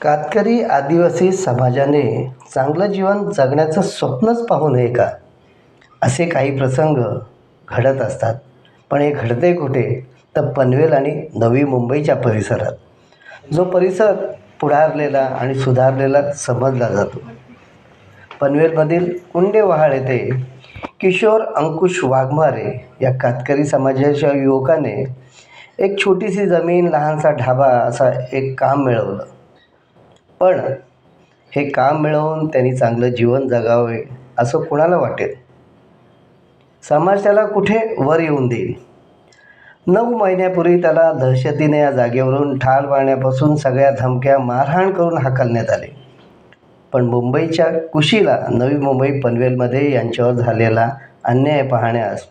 कातकरी आदिवासी समाजाने चांगलं जीवन जगण्याचं स्वप्नच पाहू नये का? असे काही प्रसंग घडत असतात. पण हे घडते कुठे? तर पनवेल आणि नवी मुंबईच्या परिसरात. जो परिसर पुढारलेला आणि सुधारलेला समजला जातो. पनवेलमधील कुंडेवहाळ येथे किशोर अंकुश वाघमारे या कातकरी समाजाच्या युवकाने एक छोटीशी जमीन लहानसा ढाबा असा एक काम मिळवलं. पण हे काम मिळवून त्यांनी चांगलं जीवन जगावे असं कुणाला वाटेल? समाज त्याला कुठे वर येऊन देईल? नऊ महिन्यापूर्वी त्याला दहशतीने या जागेवरून ठार मारण्यापासून सगळ्या धमक्या मारहाण करून हाकलण्यात आले. पण मुंबईच्या कुशीला नवी मुंबई पनवेलमध्ये यांच्यावर झालेला अन्याय पाहण्यास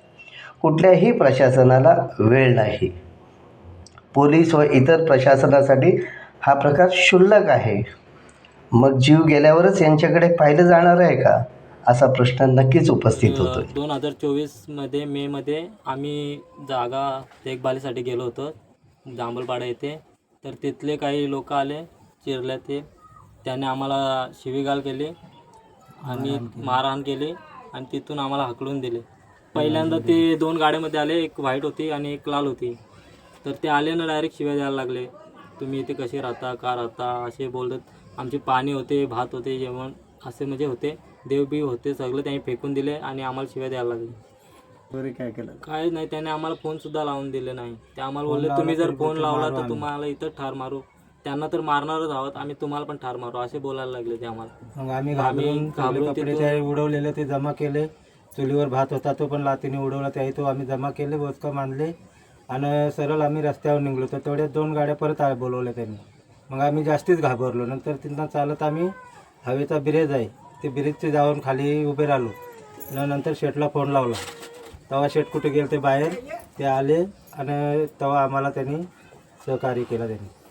कुठल्याही प्रशासनाला वेळ नाही. पोलीस व इतर प्रशासनासाठी हा प्रकार क्षुल्लक आहे. मग जीव गेल्यावरच यांच्याकडे पाहिलं जाणार आहे का? असा प्रश्न नक्कीच उपस्थित होतोय. दोन हजार चोवीसमध्ये मेमध्ये आम्ही जागा देखभालीसाठी गेलो होतो जांभलपाडा येथे. तर तिथले काही लोक आले चिरले ते. त्याने आम्हाला शिवीगाळ केली आणि मारहाण केली आणि तिथून आम्हाला हकलून दिले. पहिल्यांदा ते दोन गाड्यामध्ये आले एक व्हाईट होती आणि एक लाल होती. तर ते आले ना डायरेक्ट शिव्या द्यायला लागले. तुम्ही इथे कसे राहता का राहता असे बोलत आमचे पाणी होते भात होते जेवण असे म्हणजे होते. देवबी होते सगळं त्यांनी फेकून दिले आणि आम्हाला शिव्या द्यायला लागले. काय केलं? काय नाही त्याने आम्हाला फोन सुद्धा लावून दिले नाही. ते आम्हाला बोलले तुम्ही जर फोन लावला तर तुम्हाला इथं ठार मारू. त्यांना तर मारणारच आहोत आम्ही तुम्हाला पण ठार मारू. असे बोलायला लागले ते आम्हाला. मग आम्ही घाबरून घाबरून कपडे उडवलेले ते जमा केले. चुलीवर भात होता तो पण लातीने उडवला त्याही तो आम्ही जमा केले बोचका मानले. आणि सरळ आम्ही रस्त्यावर निघलो. तर तेवढ्या दोन गाड्या परत आ- बोलवल्या त्यांनी. मग आम्ही जास्तीच घाबरलो. नंतर तिथं चालत आम्ही हवेचा ब्रिज आहे. ते ब्रिजचे जाऊन खाली उभे राहिलो. नंतर शेटला फोन लावला. तेव्हा शेट कुठे गेले ते बाहेर? ते आले आणि तेव्हा आम्हाला त्यांनी सहकार्य केलं त्यांनी.